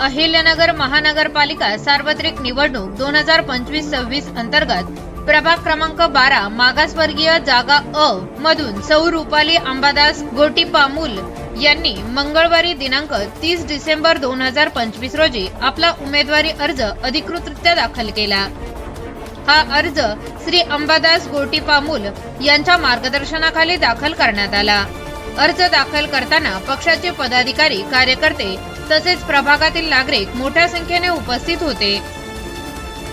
अहिल्यानगर महानगरपालिका सार्वत्रिक निवडणूक दोन हजार पंचवीस सव्वीस अंतर्गत प्रभाग क्रमांक बारा मागासवर्गीय जागा अ मधून सौ रुपाली अंबादास गोटीपामूल यांनी मंगळवारी दिनांक तीस डिसेंबर दोन हजार पंचवीस रोजी आपला उमेदवारी अर्ज अधिकृतरित्या दाखल केला. हा अर्ज श्री अंबादास गोटीपामूल यांच्या मार्गदर्शनाखाली दाखल करण्यात आला. अर्ज दाखल करताना पक्षाचे पदाधिकारी कार्यकर्ते तसेच प्रभागातील नागरिक मोठ्या संख्येने उपस्थित होते.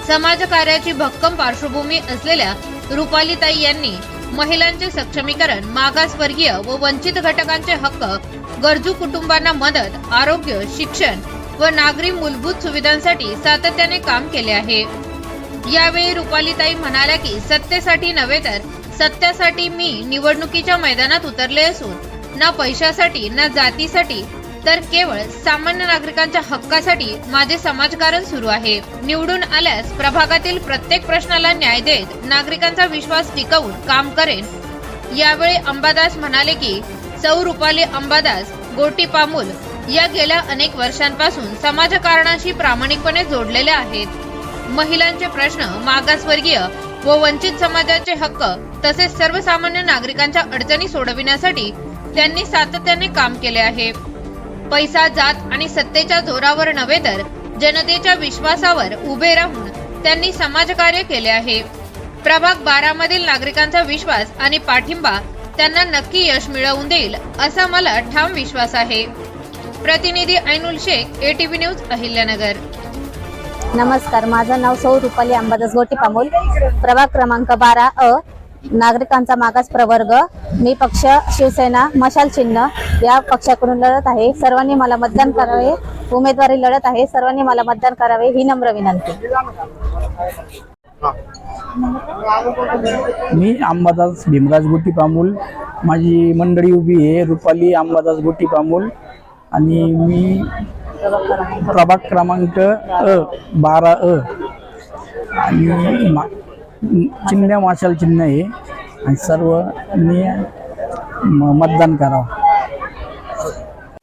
समाजकार्याची भक्कम पार्श्वभूमी असलेल्या रुपालीताई यांनी महिलांचे सक्षमीकरण मागासवर्गीय व वंचित घटकांचे हक्क गरजू कुटुंबांना मदत आरोग्य शिक्षण व नागरी मूलभूत सुविधांसाठी सातत्याने काम केले आहे. यावेळी रुपालीताई म्हणाल्या की सत्तेसाठी नव्हे तर सत्यासाठी मी निवडणुकीच्या मैदानात उतरले असून ना पैशासाठी ना जातीसाठी तर केवळ सामान्य नागरिकांच्या हक्कासाठी माझे समाजकारण सुरू आहे. निवडून आल्यास प्रभागातील प्रत्येक प्रश्नाला न्याय देत नागरिकांचा विश्वास टिकवून काम करेन. यावेळी अंबादास म्हणाले की सौ रुपाली अंबादास गोटी पामुल या गेल्या अनेक वर्षांपासून समाजकारणाशी प्रामाणिकपणे जोडलेल्या आहेत. महिलांचे प्रश्न मागासवर्गीय व वंचित समाजाचे हक्क तसेच सर्वसामान्य नागरिकांच्या अडचणी सोडविण्यासाठी त्यांनी सातत्याने काम केले आहे. पैसा जात आणि सत्तेच्या जोरावर नव्हे तर जनतेच्या विश्वासावर उभे राहून त्यांनी समाजकार्य केले आहे. प्रभाग बारा मधील नागरिकांचा विश्वास आणि पाठिंबा त्यांना नक्की यश मिळवून देईल असा मला ठाम विश्वास आहे. प्रतिनिधी ऐनुल शेख एटीव्ही न्यूज अहिल्यानगर. नमस्कार माझं नाव सौ रुपाली अंबादास गोटी पामोल प्रभाग क्रमांक बारा अ नागरिकांचा मागास प्रवर्ग मी पक्ष शिवसेना मशाल चिन्ह या पक्षाकडून लढत आहे. सर्वांनी मला मतदान करावे उमेदवारी लढत आहे. सर्वांनी मला मतदान करावे ही नम्र विनंती. मी अंबादास भीमराज गोटी पामूल माझी मंडळी उभी आहे रुपाली अंबादास गोटी पामूल आणि मी प्रभाग क्रमांक अ बारा अ. आणि चिमण्या चिन्ह माशाल चिन्ह आहे. आणि सर्वांनी म- मतदान करावं.